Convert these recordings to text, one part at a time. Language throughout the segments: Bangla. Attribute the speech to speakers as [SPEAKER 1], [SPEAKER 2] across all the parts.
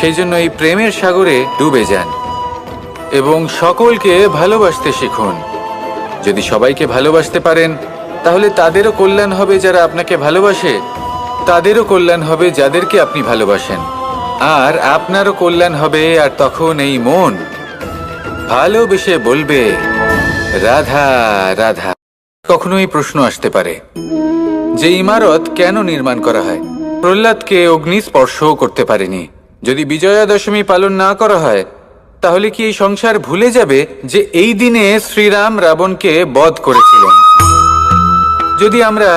[SPEAKER 1] সেই জন্য এই প্রেমের সাগরে ডুবে যান এবং সকলকে ভালোবাসতে শিখুন। যদি সবাইকে ভালোবাসতে পারেন, তাহলে তাদেরও কল্যাণ হবে যারা আপনাকে ভালোবাসে, তাদেরও কল্যাণ হবে যাদেরকে আপনি ভালোবাসেন। আর আপনারও কল্যাণ হবে আর তখন এই মন। ভালোবেসে বলবে, রাধা রাধা। কখনো এই প্রশ্ন আসতে পারে যে ইমারত কেন নির্মাণ করা হয়। প্রহ্লাদকে অগ্নি স্পর্শও করতে পারেনি। যদি বিজয়া দশমী পালন না করা হয়, তাহলে কি এই সংসার ভুলে যাবে যে এই দিনে শ্রীরাম রাবণকে বধ করেছিলেন? যদি আমরা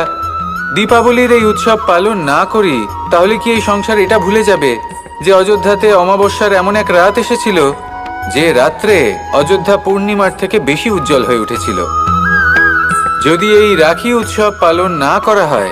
[SPEAKER 1] দীপাবলির এই উৎসব পালন না করি, তাহলে কি এই সংসার এটা ভুলে যাবে যে অযোধ্যাতে অমাবস্যার এমন এক রাত এসেছিল, যে রাত্রে অযোধ্যা পূর্ণিমার থেকে বেশি উজ্জ্বল হয়ে উঠেছিল? যদি এই রাখি উৎসব পালন না করা হয়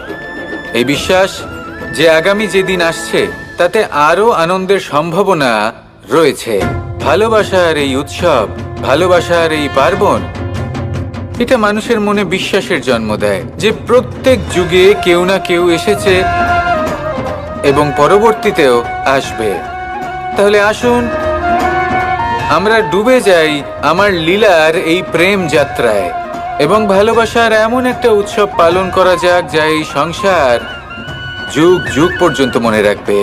[SPEAKER 1] এই বিশ্বাস যে আগামী যেদিন আসছে, তাতে আরও আনন্দের সম্ভাবনা রয়েছে। ভালোবাসার এই উৎসব, ভালোবাসার এই পার্বণ, এটা মানুষের মনে বিশ্বাসের জন্ম দেয় যে প্রত্যেক যুগে কেউ না কেউ এসেছে এবং পরবর্তীতেও আসবে। তাহলে আসুন, আমরা ডুবে যাই আমার লীলার এই প্রেম যাত্রায়। এবং ভালোবাসার এমন একটা উৎসব পালন করা যাক যা এই সংসার যুগ যুগ পর্যন্ত মনে রাখবে।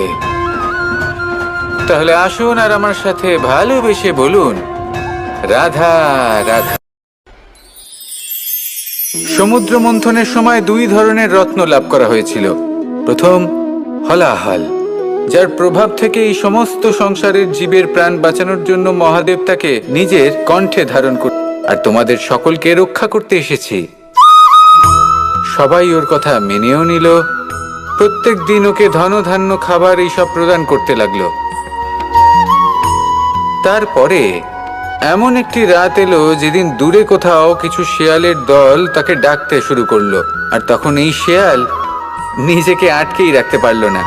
[SPEAKER 1] তাহলে আসুন আর আমার সাথে ভালোবেসে বলুন, রাধা রাধা। সমুদ্র মন্থনের সময় দুই ধরনের রত্ন লাভ করা হয়েছিল। প্রথম, হলাহল, যার প্রভাব থেকে এই সমস্ত সংসারের জীবের প্রাণ বাঁচানোর জন্য মহাদেব তাকে নিজের কণ্ঠে ধারণ কর আর তোমাদের সকলকে রক্ষা করতে এসেছি। সবাই ওর কথা মেনেও নিল। প্রত্যেক দিন ওকে ধন ধান্য খাবার এইসব প্রদান করতে লাগল। তারপরে এমন একটি রাত এলো যেদিন দূরে কোথাও কিছু শেয়ালের দল তাকে ডাকতে শুরু করল। আর তখন এই শেয়াল নিজেকে আটকেই রাখতে পারল না।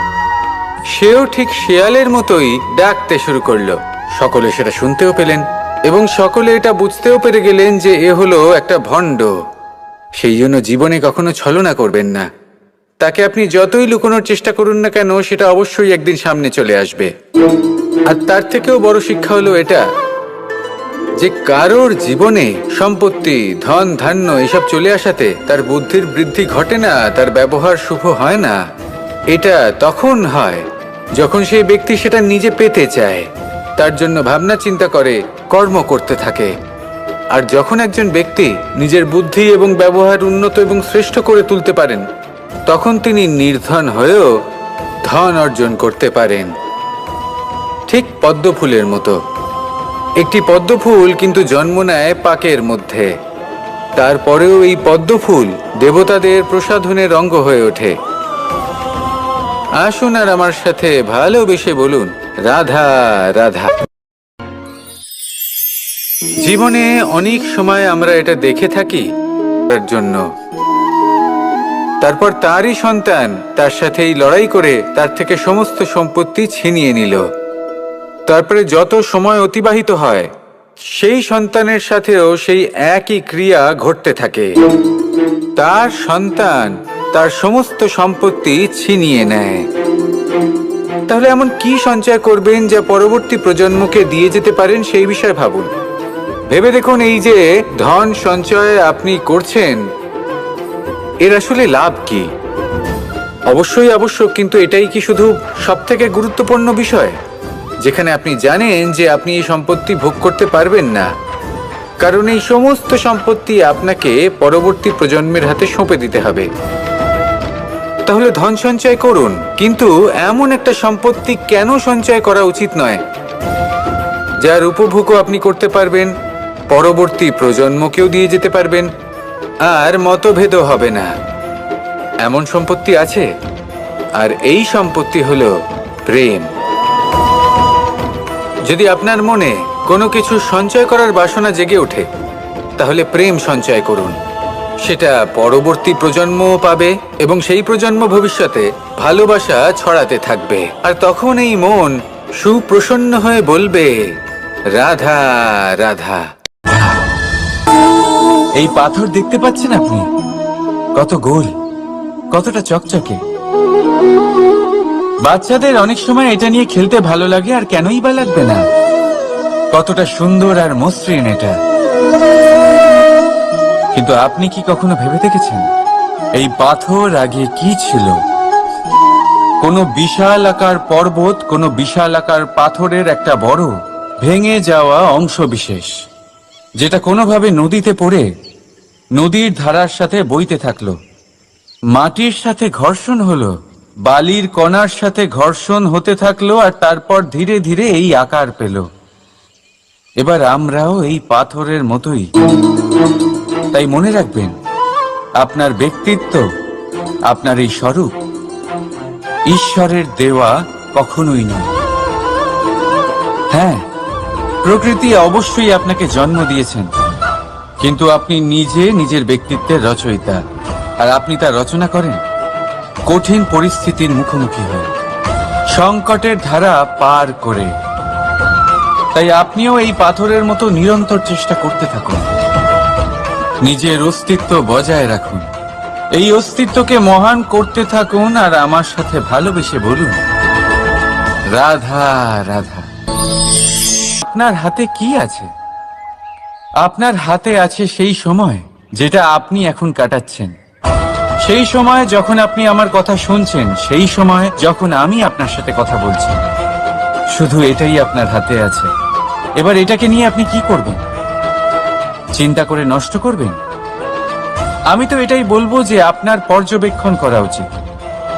[SPEAKER 1] সেও ঠিক শেয়ালের মতোই ডাকতে শুরু করল। সকলে সেটা শুনতেও পেলেন। এবং সকলে এটা বুঝতেও পেরে গেলেন যে এ হলো একটা ভণ্ড। সেই জন্য জীবনে কখনো ছলনা করবেন না। তাকে আপনি যতই লুকোনোর চেষ্টা করুন না কেন, সেটা অবশ্যই একদিন সামনে চলে আসবে। আর তার থেকেও বড় শিক্ষা হলো এটা যে কারোর জীবনে সম্পত্তি, ধন, ধান্য এসব চলে আসাতে তার বুদ্ধির বৃদ্ধি ঘটে না, তার ব্যবহার শুভ হয় না। এটা তখন হয় যখন সেই ব্যক্তি সেটা নিজে পেতে চায়। তার জন্য ভাবনা চিন্তা করে, কর্ম করতে থাকে। আর যখন একজন ব্যক্তি নিজের বুদ্ধি এবং ব্যবহার উন্নত এবং শ্রেষ্ঠ করে তুলতে পারেন, তখন তিনি নির্ধন হয়েও ধন অর্জন করতে পারেন। ঠিক পদ্ম ফুলের মতো। একটি পদ্মফুল কিন্তু জন্ম নেয় পাকের মধ্যে। তারপরেও এই পদ্মফুল দেবতাদের প্রসাধনের অঙ্গ হয়ে ওঠে। আসুন আর আমার সাথে ভালোবেসে বলুন রাধা রাধা। জীবনে অনেক সময় আমরা এটা দেখে থাকি জন্য। তারপর তারই সন্তান তার সাথেই লড়াই করে তার থেকে সমস্ত সম্পত্তি ছিনিয়ে নিল। তারপরে যত সময় অতিবাহিত হয়, সেই সন্তানের সাথেও সেই একই ক্রিয়া ঘটতে থাকে। তার সন্তান তার সমস্ত সম্পত্তি ছিনিয়ে নেয়। তাহলে এমন কি সঞ্চয় করবেন যা পরবর্তী প্রজন্মকে দিয়ে যেতে পারেন সেই বিষয়ে ভাবুন। ভেবে দেখুন এই যে ধন সঞ্চয় আপনি করছেন, এর আসলে লাভ কি? অবশ্যই আবশ্যক, কিন্তু এটাই কি শুধু সব থেকে গুরুত্বপূর্ণ বিষয়? যেখানে আপনি জানেন যে আপনি এই সম্পত্তি ভোগ করতে পারবেন না। কারণ এই সমস্ত সম্পত্তি আপনাকে পরবর্তী প্রজন্মের হাতে সঁপে দিতে হবে। তাহলে ধন সঞ্চয় করুন। কিন্তু এমন একটা সম্পত্তি কেন সঞ্চয় করা উচিত নয়? যার উপভোগও আপনি করতে পারবেন, পরবর্তী প্রজন্মকেও দিয়ে যেতে পারবেন, আর মতভেদও হবে না। এমন সম্পত্তি আছে? আর এই সম্পত্তি হল প্রেম। যদি আপনার মনে কোনো কিছু সঞ্চয় করার বাসনা জেগে ওঠে, তাহলে প্রেম সঞ্চয় করুন। সেটা পরবর্তী প্রজন্মও পাবে এবং সেই প্রজন্ম ভবিষ্যতে ভালোবাসা ছড়াতে থাকবে। আর তখন এই মন সুপ্রসন্ন হয়ে বলবে, রাধা রাধা।
[SPEAKER 2] এই পাথর দেখতে পাচ্ছেন আপনি? কত গোল, কতটা চকচকে। বাচ্চাদের অনেক সময় এটা নিয়ে খেলতে ভালো লাগে আর কেনই বা লাগবে না। কতটা সুন্দর আর মসৃণ এটা। কিন্তু আপনি কি কখনো ভেবে দেখেছেন? এই পাথর আগে কি ছিল? কোনো বিশাল আকার পর্বত, কোনো বিশাল আকার পাথরের একটা বড়, ভেঙে যাওয়া অংশ বিশেষ, যেটা কোনোভাবে নদীতে পড়ে, নদীর ধারার সাথে বইতে থাকল। মাটির সাথে ঘর্ষণ হলো, বালির কণার সাথে ঘর্ষণ হতে থাকল, আর তারপর ধীরে ধীরে এই আকার পেল। এবার আমরাও এই পাথরের মতোই। তাই মনে রাখবেন, আপনার ব্যক্তিত্ব আপনার এই স্বরূপ। ঈশ্বরের দেওয়া কখনোই নয়। হ্যাঁ প্রকৃতি অবশ্যই আপনাকে জন্ম দিয়েছেন, কিন্তু আপনি নিজে নিজের ব্যক্তিত্বের রচয়িতা, আর আপনি তা রচনা করেন। কঠিন পরিস্থিতির মুখোমুখি হয়ে, সংকটের ধারা পার করে। তাই আপনিও এই পাথরের মতো নিরন্তর চেষ্টা করতে থাকুন। নিজের অস্তিত্ব বজায় রাখুন। এই অস্তিত্বকে মহান করতে থাকুন আর আমার সাথে ভালোবেসে বলুন, রাধা রাধা। আপনার হাতে কি আছে? আপনার হাতে আছে সেই সময় যেটা আপনি এখন কাটাচ্ছেন। সেই সময় যখন আপনি আমার কথা শুনছেন, সেই সময় যখন আমি আপনার সাথে কথা বলছি। শুধু এটাই আপনার হাতে আছে। এবার এটাকে নিয়ে আপনি কি করবেন? চিন্তা করে নষ্ট করবেন? আমি তো এটাই বলব যে আপনার পর্যবেক্ষণ করা উচিত।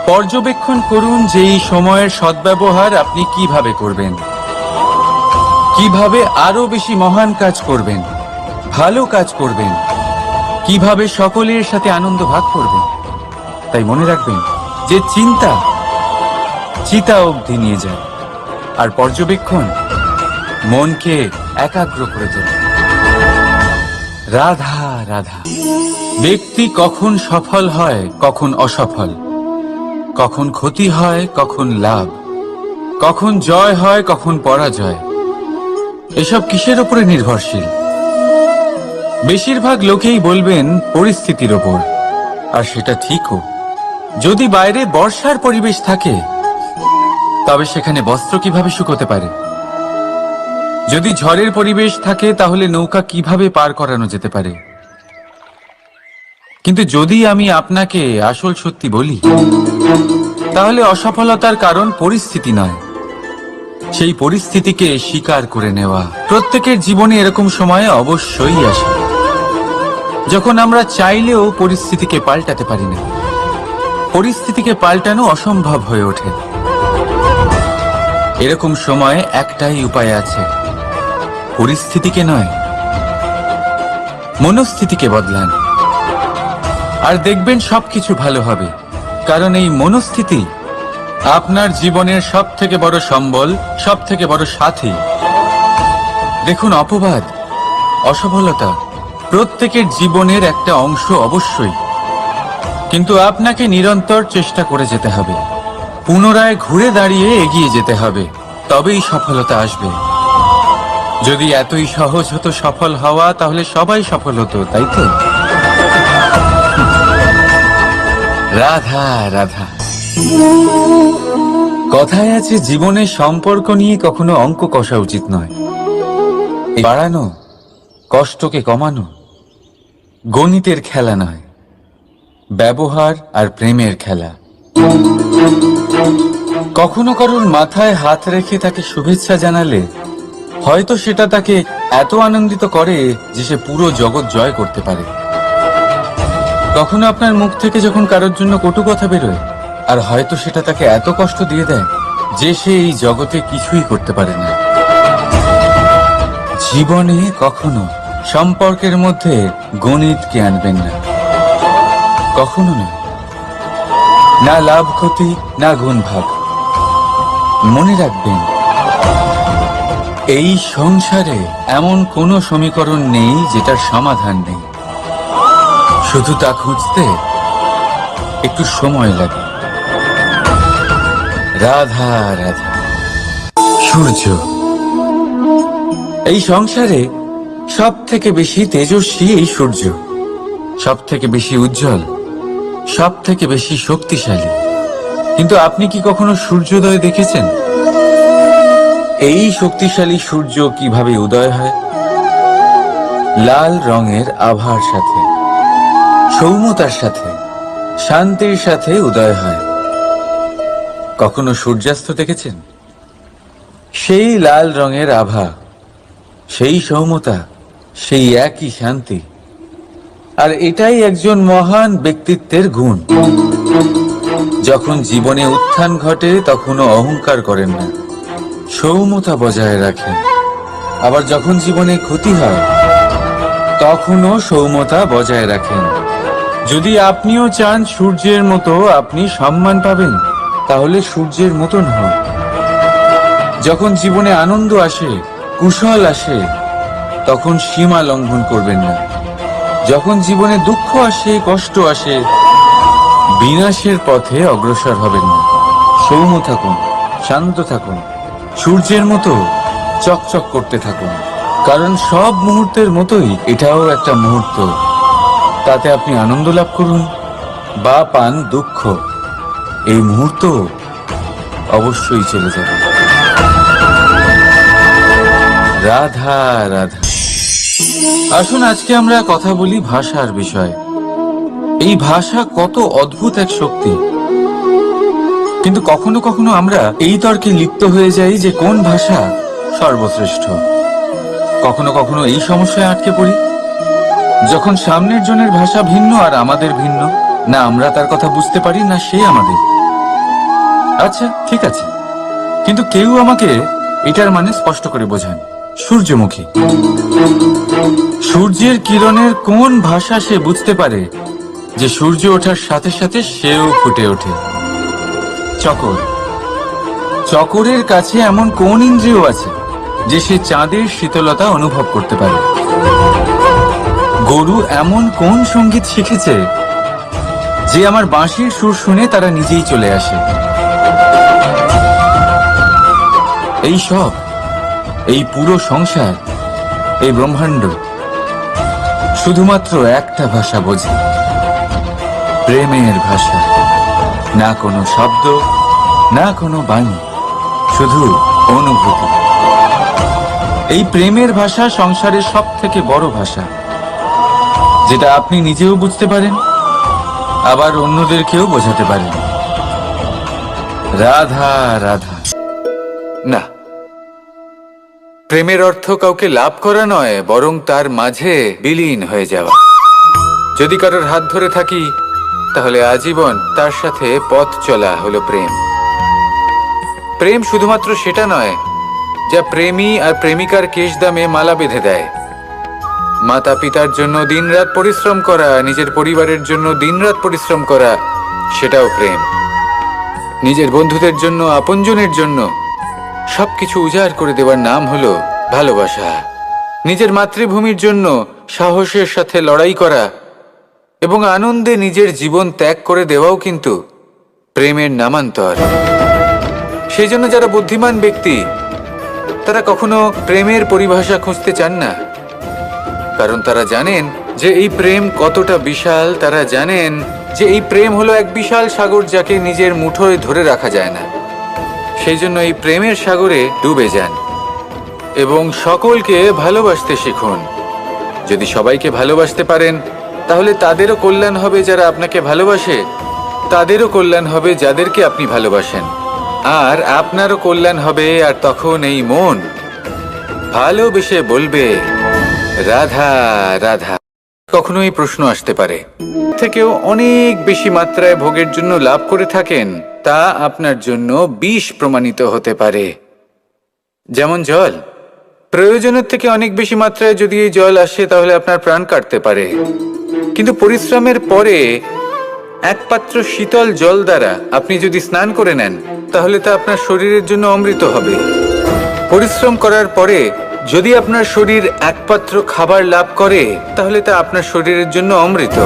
[SPEAKER 2] পর্যবেক্ষণ করুন যে এই সময়ের সদ্ব্যবহার আপনি কীভাবে করবেন। কীভাবে আরও বেশি মহান কাজ করবেন, ভালো কাজ করবেন, কীভাবে সকলের সাথে আনন্দ ভাগ করবেন। তাই মনে রাখবেন যে চিন্তা, চিতা অবধি নিয়ে যায়। আর পর্যবেক্ষণ মনকে একাগ্র করে তোলে। রাধা রাধা। ব্যক্তি কখন সফল হয়, কখন অসফল? কখন ক্ষতি হয়, কখন লাভ? কখন জয় হয়, কখন পরাজয়? এসব কিসের উপরে নির্ভরশীল? বেশিরভাগ লোকেই বলবেন, পরিস্থিতির ওপর। আর সেটা ঠিকও। যদি বাইরে বর্ষার পরিবেশ থাকে, তবে সেখানে বস্ত্র কীভাবে শুকোতে পারে? যদি ঝড়ের পরিবেশ থাকে, তাহলে নৌকা কীভাবে পার করানো যেতে পারে? কিন্তু যদি আমি আপনাকে আসল সত্যি বলি, তাহলে অসফলতার কারণ পরিস্থিতি নয়। সেই পরিস্থিতিকে স্বীকার করে নেওয়া। প্রত্যেকের জীবনে এরকম সময় অবশ্যই আসে, যখন আমরা চাইলেও পরিস্থিতিকে পাল্টাতে পারি না। পরিস্থিতিকে পাল্টানো অসম্ভব হয়ে ওঠে। এরকম সময় একটাই উপায় আছে। পরিস্থিতিকে নয়, মনস্থিতিকে বদলান। আর দেখবেন সবকিছু ভালো হবে, কারণ এই মনস্থিতি আপনার জীবনের সব থেকে বড় সম্বল সব থেকে বড় সাথী। দেখুন, অপবাদ, অসফলতা প্রত্যেকের জীবনের একটা অংশ অবশ্যই, কিন্তু আপনাকে নিরন্তর চেষ্টা করে যেতে হবে। পুনরায় ঘুরে দাঁড়িয়ে এগিয়ে যেতে হবে, তবেই সফলতা আসবে। যদি এতই সহজ হতো সফল হওয়া, তাহলে সবাই সফল হতো, তাই তো? রাধা রাধা। কথায় আছে জীবনের সম্পর্ক নিয়ে কখনো অঙ্ক কষা উচিত নয়। বাড়ানো, কষ্টকে কমানো, গণিতের খেলা নয়, ব্যবহার আর প্রেমের খেলা। কখনো কারোর মাথায় হাত রেখে তাকে শুভেচ্ছা জানালে হয়তো সেটা তাকে এত আনন্দিত করে যে সে পুরো জগৎ জয় করতে পারে। কখনো আপনার মুখ থেকে যখন কারোর জন্য কটু কথা বেরোয়, আর হয়তো সেটা তাকে এত কষ্ট দিয়ে দেয় যে সে এই জগতে কিছুই করতে পারে না। জীবনে কখনো সম্পর্কের মধ্যে গণিতকে আনবেন না। কখনো না। না লাভ ক্ষতি, না গুণ ভাগ। মনে রাখবেন এই সংসারে এমন কোনো সমীকরণ নেই যেটার সমাধান নেই। শুধু তা খুঁজতে একটু সময় লাগে। রাধা রাধা। সূর্য এই সংসারে সব থেকে বেশি তেজস্বী এই সূর্য। সব থেকে বেশি উজ্জ্বল। সব থেকে বেশি শক্তিশালী। কিন্তু আপনি কি কখনো সূর্যোদয় দেখেছেন? এই শক্তিশালী সূর্য কীভাবে উদয় হয়? লাল রঙের আভার সাথে সৌম্যতার সাথে, শান্তির সাথে উদয় হয়। কখনো সূর্যাস্ত দেখেছেন? সেই লাল রঙের আভা, সেই সৌম্যতা সেই একই শান্তি। আর এটাই একজন মহান ব্যক্তিত্বের গুণ। যখন জীবনে উত্থান ঘটে, তখনও অহংকার করেন না। সৌম্যতা বজায় রাখেন আবার যখন জীবনে ক্ষতি হয়, তখনও সৌমতা বজায় রাখেন। যদি আপনিও চান সূর্যের মতো আপনি সম্মান পাবেন, তাহলে সূর্যের মতন হন। যখন জীবনে আনন্দ আসে, কুশল আসে, তখন সীমা লঙ্ঘন করবেন না। যখন জীবনে দুঃখ আসে, কষ্ট আসে, বিনাশের পথে অগ্রসর হবেন না। সৌম্য থাকুন, শান্ত থাকুন। সূর্যের মতো চকচক করতে থাকুন। কারণ সব মুহূর্তের মতোই এটাও একটা মুহূর্ত। তাতে আপনি আনন্দ লাভ করুন বা পান দুঃখ। এই মুহূর্ত অবশ্যই চলে যাবে। রাধা রাধা। আসুন, আজকে আমরা কথা বলি ভাষার বিষয়ে। এই ভাষা কত অদ্ভুত এক শক্তি। কিন্তু কখনো কখনো আমরা এই তর্কে লিপ্ত হয়ে যাই যে কোন ভাষা সর্বশ্রেষ্ঠ। কখনো কখনো এই সমস্যায় আটকে পড়ি। যখন সামনের জনের ভাষা ভিন্ন আর আমাদের ভিন্ন, না আমরা তার কথা বুঝতে পারি, না সে আমাদের। আচ্ছা ঠিক আছে। কিন্তু কেউ আমাকে এটার মানে স্পষ্ট করে বোঝান। সূর্যমুখী। সূর্যের কিরণের কোন ভাষা সে বুঝতে পারে যে সূর্য ওঠার সাথে সাথে সেও ফুটে ওঠে? চকর। চকরের কাছে এমন কোন ইন্দ্রিয় আছে যে সে চাঁদের শীতলতা অনুভব করতে পারে? গরু এমন কোন সংগীত শিখেছে যে আমার বাঁশির সুর শুনে তারা নিজেই চলে আসে? এই সব, এই পুরো সংসার, এই ব্রহ্মাণ্ড শুধুমাত্র একটা ভাষা বোঝে, প্রেমের ভাষা। না কোনো শব্দ, না কোনো বাণী, শুধু অনুভূতি। এই প্রেমের ভাষা সংসারের সব থেকে বড় ভাষা। যেটা আপনি নিজেও বুঝতে পারেন, আবার অন্যদেরকেও বোঝাতে পারেন। রাধা রাধা।
[SPEAKER 1] না। প্রেমের অর্থ কাউকে লাভ করা নয়, বরং তার মাঝে বিলীন হয়ে যাওয়া। যদি কারোর হাত ধরে থাকি তাহলে আজীবন তার সাথে পথ চলা হলো প্রেম। প্রেম শুধুমাত্র সেটা নয়, যা প্রেমী আর প্রেমিকার কেশ দামে মালা বেঁধে দেয়। মাতা পিতার জন্য দিনরাত পরিশ্রম করা, নিজের পরিবারের জন্য দিনরাত পরিশ্রম করা, সেটাও প্রেম। নিজের বন্ধুদের জন্য, আপনজনের জন্য সবকিছু উজাড় করে দেওয়ার নাম হলো ভালোবাসা। নিজের মাতৃভূমির জন্য সাহসের সাথে লড়াই করা এবং আনন্দে নিজের জীবন ত্যাগ করে দেওয়াও কিন্তু প্রেমের নামান্তর। সেই জন্য যারা বুদ্ধিমান ব্যক্তি, তারা কখনো প্রেমের পরিভাষা খুঁজতে চান না। কারণ তারা জানেন যে এই প্রেম কতটা বিশাল, তারা জানেন যে এই প্রেম হলো এক বিশাল সাগর যাকে নিজের মুঠোয় ধরে রাখা যায় না। সেই জন্য এই প্রেমের সাগরে ডুবে যান এবং সকলকে ভালোবাসতে শিখুন। যদি সবাইকে ভালোবাসতে পারেন তাহলে তাদেরও কল্যাণ হবে যারা আপনাকে ভালোবাসে, তাদেরও কল্যাণ হবে যাদেরকে আপনি ভালোবাসেন। আর আপনারও কল্যাণ হবে আর তখন এই মন। ভালোবেসে বলবে, রাধা রাধা। কখনো এই প্রশ্ন আসতে পারে। থেকেও অনেক বেশি মাত্রায় ভোগের জন্য লাভ করে থাকেন, তা আপনার জন্য বিষ প্রমাণিত হতে পারে। যেমন জল। প্রয়োজনের থেকে অনেক বেশি মাত্রায় যদি এই জল আসে, তাহলে আপনার প্রাণ কাটতে পারে। কিন্তু পরিশ্রমের পরে এক পাত্র শীতল জল দ্বারা আপনি যদি স্নান করে নেন, তাহলে তা আপনার শরীরের জন্য অমৃত হবে। পরিশ্রম করার পরে যদি আপনার শরীর এক পাত্র খাবার লাভ করে, তাহলে তা আপনার শরীরের জন্য অমৃত।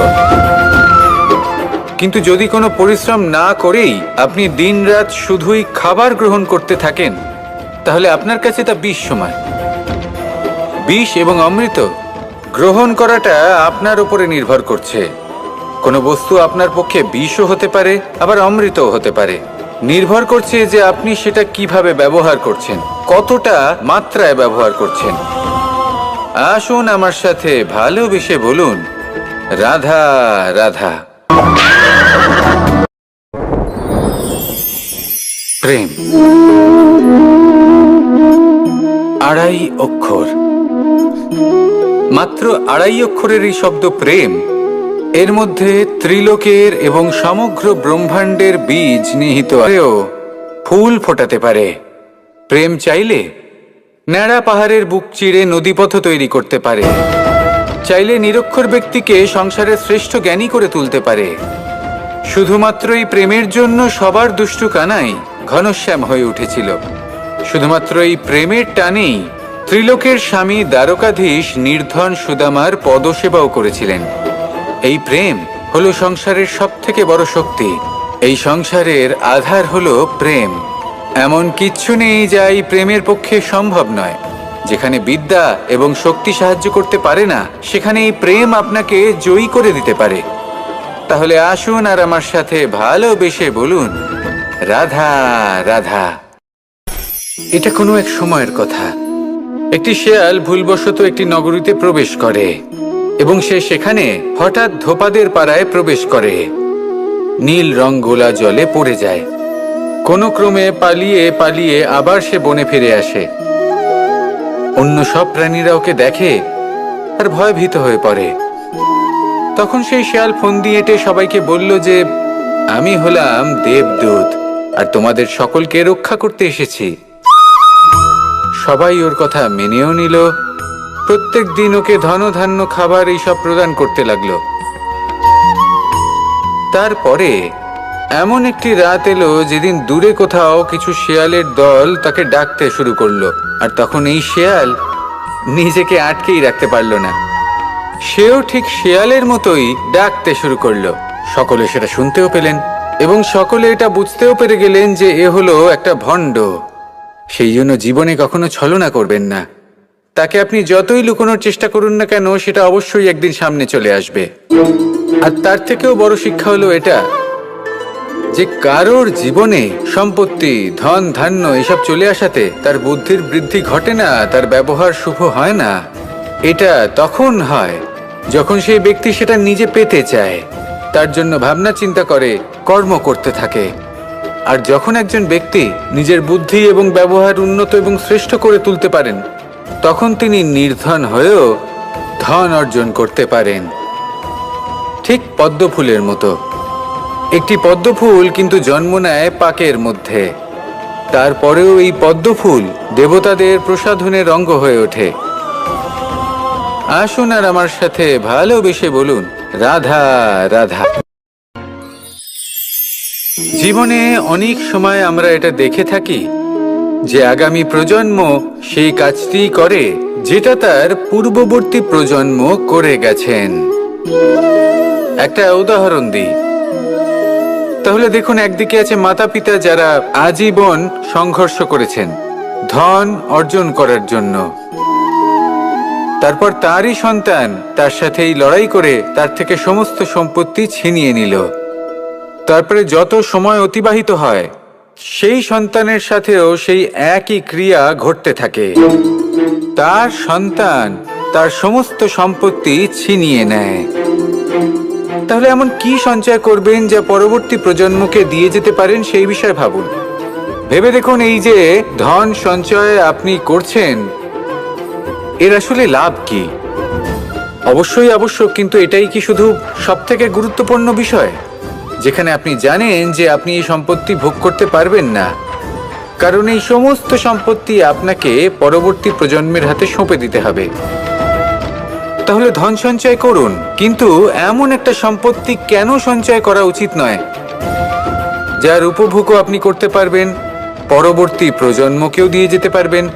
[SPEAKER 1] কিন্তু যদি কোনো পরিশ্রম না করেই আপনি দিনরাত শুধুই খাবার গ্রহণ করতে থাকেন, তাহলে আপনার কাছে তা বিষ সমান। বিষ এবং অমৃত গ্রহণ করাটা আপনার উপরে নির্ভর করছে। কোনো বস্তু আপনার পক্ষে বিষও হতে পারে, আবার অমৃতও হতে পারে। নির্ভর করছে যে আপনি সেটা কীভাবে ব্যবহার করছেন, কতটা মাত্রায় ব্যবহার করছেন। আসুন আমার সাথে ভালোবেসে বলুন, রাধা রাধা। প্রেম। আড়াই অক্ষর। মাত্র আড়াই অক্ষরের এই শব্দ প্রেম। এর মধ্যে ত্রিলোকের এবং সমগ্র ব্রহ্মাণ্ডের বীজ নিহিত ফুল ফোটাতে পারে। প্রেম চাইলে ন্যাড়া পাহাড়ের বুক চিড়ে নদীপথ তৈরি করতে পারে। চাইলে নিরক্ষর ব্যক্তিকে সংসারের শ্রেষ্ঠ জ্ঞানী করে তুলতে পারে। শুধুমাত্র এই প্রেমের জন্য সবার দুষ্টু কানাই ঘনশ্যাম হয়ে উঠেছিল। শুধুমাত্র এই প্রেমের টানেই ত্রিলোকের স্বামী দ্বারকাধীশ নির্ধন সুদামার পদসেবাও করেছিলেন। এই প্রেম হলো সংসারের সব থেকে বড় শক্তি। এই সংসারের আধার হলো প্রেম। এমন কিচ্ছু নেই যা এই প্রেমের পক্ষে সম্ভব নয়। যেখানে বিদ্যা এবং শক্তি সাহায্য করতে পারে না, সেখানে এই প্রেম আপনাকে জয়ী করে দিতে পারে। তাহলে আসুন আর আমার সাথে ভালোবেসে বলুন, রাধা রাধা। এটা কোনো এক সময়ের কথা। একটি শেয়াল ভুলবশত একটি নগরীতে প্রবেশ করে, এবং সে সেখানে হঠাৎ ধোপাদের পাড়ায় প্রবেশ করে। নীল রং গোলা জলে পড়ে যায়। কোনো ক্রমে পালিয়ে পালিয়ে আবার সে বনে ফিরে আসে। অন্য সব প্রাণীরা ওকে দেখে আর ভয়ভীত হয়ে পড়ে। তখন সেই শেয়াল ফোন দিয়ে এটে সবাইকে বলল যে, আমি হলাম দেবদূত, আর তোমাদের সকলকে রক্ষা করতে এসেছি। সবাই ওর কথা মেনেও নিল। প্রত্যেক দিন ওকে ধনধান্য খাবার এইসব প্রদান করতে লাগল। তারপরে এমন একটি রাত এলো যেদিন দূরে কোথাও কিছু শেয়ালের দল তাকে ডাকতে শুরু করল, আর তখন এই শেয়াল নিজেকে আটকেই রাখতে পারল না। সেও ঠিক শেয়ালের মতোই ডাকতে শুরু করল। সকলে সেটা শুনতেও পেলেন এবং সকলে এটা বুঝতেও পেরে গেলেন যে এ হলো একটা ভণ্ড। সেই জন্য জীবনে কখনো ছলনা করবেন না। তাকে আপনি যতই লুকোনোর চেষ্টা করুন না কেন, সেটা অবশ্যই একদিন সামনে চলে আসবে। আর তার থেকেও বড় শিক্ষা হলো এটা যে কারোর জীবনে সম্পত্তি, ধন, ধান্য এসব চলে আসাতে তার বুদ্ধির বৃদ্ধি ঘটে না, তার ব্যবহার শুভ হয় না। এটা তখন হয় যখন সেই ব্যক্তি সেটা নিজে পেতে চায়। তার জন্য ভাবনা চিন্তা করে, কর্ম করতে থাকে। আর যখন একজন ব্যক্তি নিজের বুদ্ধি এবং ব্যবহার উন্নত এবং শ্রেষ্ঠ করে তুলতে পারেন, তখন তিনি নির্ধন হয়েও ধন অর্জন করতে পারেন। ঠিক পদ্ম ফুলের মতো। একটি পদ্ম ফুল কিন্তু জন্ম নেয় পাকের মধ্যে। তারপরেও এই পদ্মফুল দেবতাদের প্রসাধনের অঙ্গ হয়ে ওঠে। আসুন আর আমার সাথে ভালোবেসে বলুন, রাধা রাধা। জীবনে অনেক সময় আমরা এটা দেখে থাকি যে আগামী প্রজন্ম সেই কাজটি করে যেটা তার পূর্ববর্তী প্রজন্ম করে গেছেন। একটা উদাহরণ দিই। তাহলে দেখুন, একদিকে আছে মাতা পিতা যারা আজীবন সংঘর্ষ করেছেন, ধন অর্জন করার জন্য। তারপর তারই সন্তান তার সাথে এই লড়াই করে তার থেকে সমস্ত সম্পত্তি ছিনিয়ে নিল। তারপরে যত সময় অতিবাহিত হয়, সেই সন্তানের সাথেও সেই একই ক্রিয়া ঘটতে থাকে। তার সন্তান তার সমস্ত সম্পত্তি ছিনিয়ে নেয়। তাহলে এমন কি সঞ্চয় করবেন যা পরবর্তী প্রজন্মকে দিয়ে যেতে পারেন সেই বিষয়ে ভাবুন। ভেবে দেখুন এই যে ধন সঞ্চয় আপনি করছেন, এর আসলে লাভ কি? অবশ্যই আবশ্যক কিন্তু এটাই কি শুধু সব থেকে গুরুত্বপূর্ণ বিষয়? যেখানে আপনি জানেন যে আপনি এই সম্পত্তি ভোগ করতে পারবেন না। কারণ এই সমস্ত সম্পত্তি আপনাকে পরবর্তী প্রজন্মের হাতে সঁপে দিতে হবে। তাহলে ধন সঞ্চয় করুন, কিন্তু এমন একটা সম্পত্তি কেন সঞ্চয় করা উচিত নয়? যার উপভোগও আপনি করতে পারবেন, পরবর্তী প্রজন্মকেও দিয়ে যেতে পারবেন,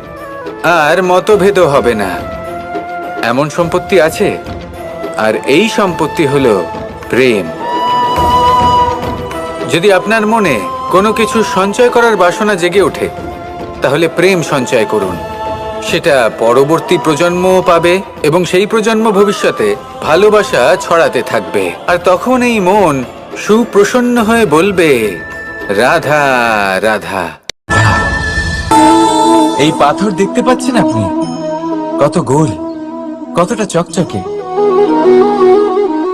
[SPEAKER 1] আর মতভেদও হবে না। এমন সম্পত্তি আছে? আর এই সম্পত্তি হলো প্রেম। যদি আপনার মনে কোনো কিছু সঞ্চয় করার বাসনা জেগে ওঠে, তাহলে প্রেম সঞ্চয় করুন। সেটা পরবর্তী প্রজন্মও পাবে এবং সেই প্রজন্ম ভবিষ্যতে ভালোবাসা ছড়াতে থাকবে। আর তখন এই মন সুপ্রসন্ন হয়ে বলবে, রাধা রাধা।
[SPEAKER 2] এই পাথর দেখতে পাচ্ছেন আপনি? কত গোল, কতটা চকচকে।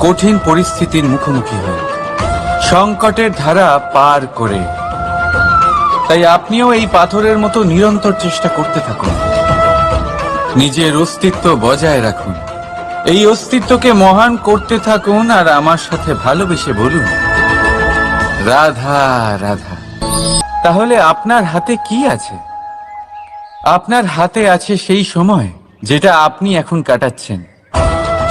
[SPEAKER 2] কঠিন পরিস্থিতির মুখোমুখি হয়ে সংকটের ধারা পার করে। তাই আপনিও এই পাথরের মতো নিরন্তর চেষ্টা করতে থাকুন। নিজের অস্তিত্ব বজায় রাখুন। এই অস্তিত্বকে মহান করতে থাকুন আর আমার সাথে ভালোবেসে বলুন, রাধা রাধা। তাহলে আপনার হাতে কি আছে? আপনার হাতে আছে সেই সময় যেটা আপনি এখন কাটাচ্ছেন।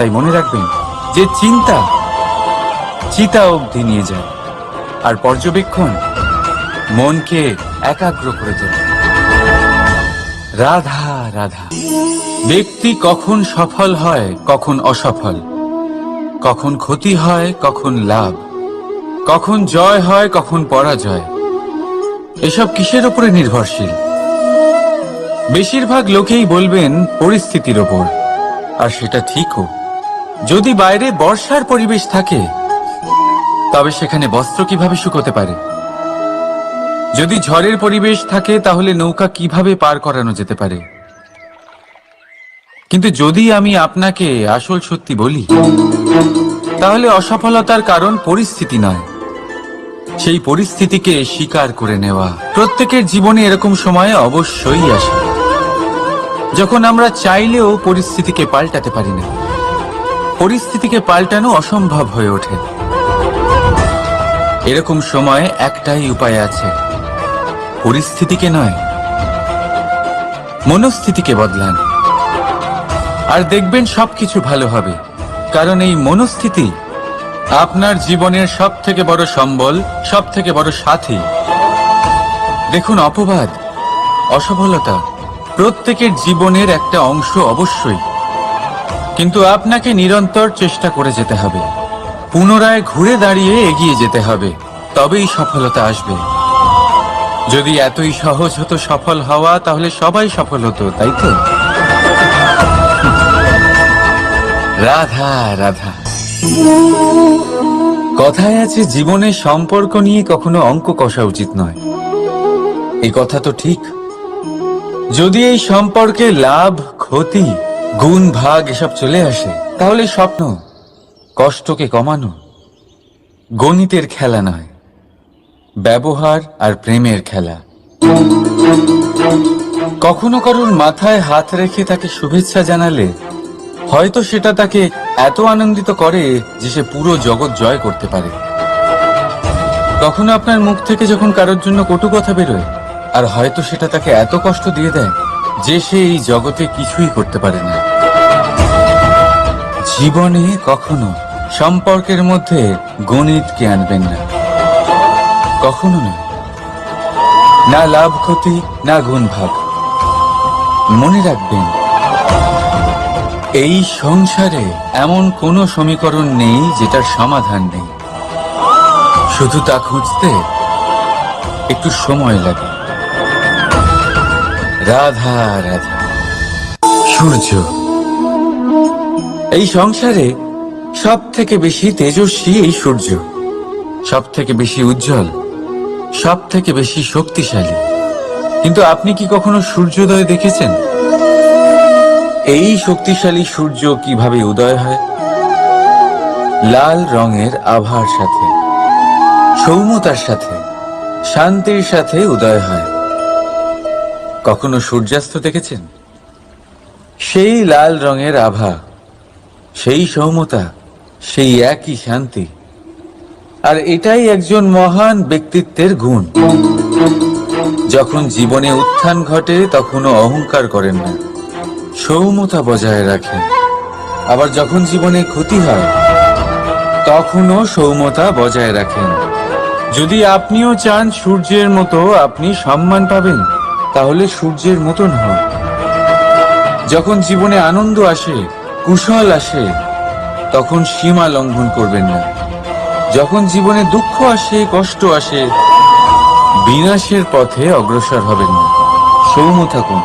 [SPEAKER 2] তাই মনে রাখবেন যে চিন্তা চিতা অবধি নিয়ে যায়। আর পর্যবেক্ষণ মনকে একাগ্র করে তোলে। রাধা রাধা। ব্যক্তি কখন সফল হয়, কখন অসফল। কখন ক্ষতি হয়, কখন লাভ। কখন জয় হয়, কখন পরাজয়। এসব কিসের উপরে নির্ভরশীল? বেশিরভাগ লোকেই বলবেন, পরিস্থিতির ওপর। আর সেটা ঠিকও। যদি বাইরে বর্ষার পরিবেশ থাকে, তবে সেখানে বস্ত্র কীভাবে শুকোতে পারে? যদি ঝড়ের পরিবেশ থাকে, তাহলে নৌকা কীভাবে পার করানো যেতে পারে? কিন্তু যদি আমি আপনাকে আসল সত্যি বলি, তাহলে অসফলতার কারণ পরিস্থিতি নয়। সেই পরিস্থিতিকে স্বীকার করে নেওয়া। প্রত্যেকের জীবনে এরকম সময় অবশ্যই আসে। যখন আমরা চাইলেও পরিস্থিতিকে পাল্টাতে পারি না। পরিস্থিতিকে পাল্টানো অসম্ভব হয়ে ওঠে। এরকম সময় একটাই উপায় আছে। পরিস্থিতিকে নয়, মনস্থিতিকে বদলান। আর দেখবেন সবকিছু ভালো হবে, কারণ এই মনস্থিতি আপনার জীবনের সব থেকে বড় সম্বল সব থেকে বড় সাথী। দেখুন, অপবাদ, অসফলতা প্রত্যেকের জীবনের একটা অংশ অবশ্যই। কিন্তু আপনাকে নিরন্তর চেষ্টা করে যেতে হবে। পুনরায় ঘুরে দাঁড়িয়ে এগিয়ে যেতে হবে। তবেই সফলতা আসবে। যদি এতই সহজ হতো সফল হওয়া, তাহলে সবাই সফল হতো, তাই তো? রাধা রাধা। কথায় আছে, জীবনে সম্পর্ক নিয়ে কখনো অঙ্ক কষা উচিত নয়। এই কথা তো ঠিক। যদি এই সম্পর্কে লাভ, ক্ষতি গুণ ভাগ এসব চলে আসে, তাহলে স্বপ্ন কষ্টকে কমানো। গণিতের খেলা নয়, ব্যবহার আর প্রেমের খেলা। কখনো কারোর মাথায় হাত রেখে তাকে শুভেচ্ছা জানালে, হয়তো সেটা তাকে এত আনন্দিত করে যে সে পুরো জগৎ জয় করতে পারে। কখনো আপনার মুখ থেকে যখন কারোর জন্য কটু কথা বেরোয়, আর হয়তো সেটা তাকে এত কষ্ট দিয়ে দেয় যে সে এই জগতে কিছুই করতে পারে না। জীবনে কখনো সম্পর্কের মধ্যে গণিতকে আনবেন না। কখনো না। না লাভ ক্ষতি, না গুণ ভাগ মনে রাখবেন, এই সংসারে এমন কোনো সমীকরণ নেই যেটার সমাধান নেই। শুধু তা খুঁজতে একটু সময় লাগে। রাধা রাধা। সূর্য এই সংসারে সব থেকে বেশি তেজস্বী এই সূর্য। সব থেকে বেশি উজ্জ্বল। সব থেকে বেশি শক্তিশালী। কিন্তু আপনি কি কখনো সূর্যোদয় দেখেছেন? এই শক্তিশালী সূর্য কীভাবে উদয় হয়? লাল রঙের আভার সাথে, সৌম্যতার সাথে, শান্তির সাথে উদয় হয়। কখনো সূর্যাস্ত দেখেছেন? সেই লাল রঙের আভা, সেই সৌমতা, সেই একই শান্তি। আর এটাই একজন মহান ব্যক্তিত্বের গুণ। যখন জীবনে উত্থান ঘটে, তখনও অহংকার করেন না। সৌম্যতা বজায় রাখেন। আবার যখন জীবনে ক্ষতি হয়, তখনও সৌমতা বজায় রাখেন। যদি আপনিও চান সূর্যের মতো আপনি সম্মান পাবেন। তাহলে সূর্যের মতন হন যখন জীবনে আনন্দ আসে, কুশল আসে, তখন সীমা লঙ্ঘন করবেন না। যখন জীবনে দুঃখ আসে, কষ্ট আসে, বিনাশের পথে অগ্রসর হবেন না। সৌম্য থাকুন,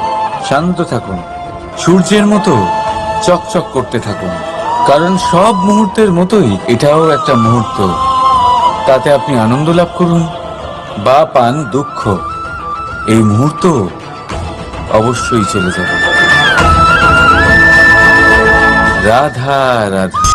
[SPEAKER 2] শান্ত থাকুন, সূর্যের মতো চকচক করতে থাকুন। কারণ সব মুহূর্তের মতোই এটাও একটা মুহূর্ত। তাতে আপনি আনন্দ লাভ করুন, বা পান দুঃখ। এই মুহূর্ত অবশ্যই চলে যাবে। রাধা রাধা।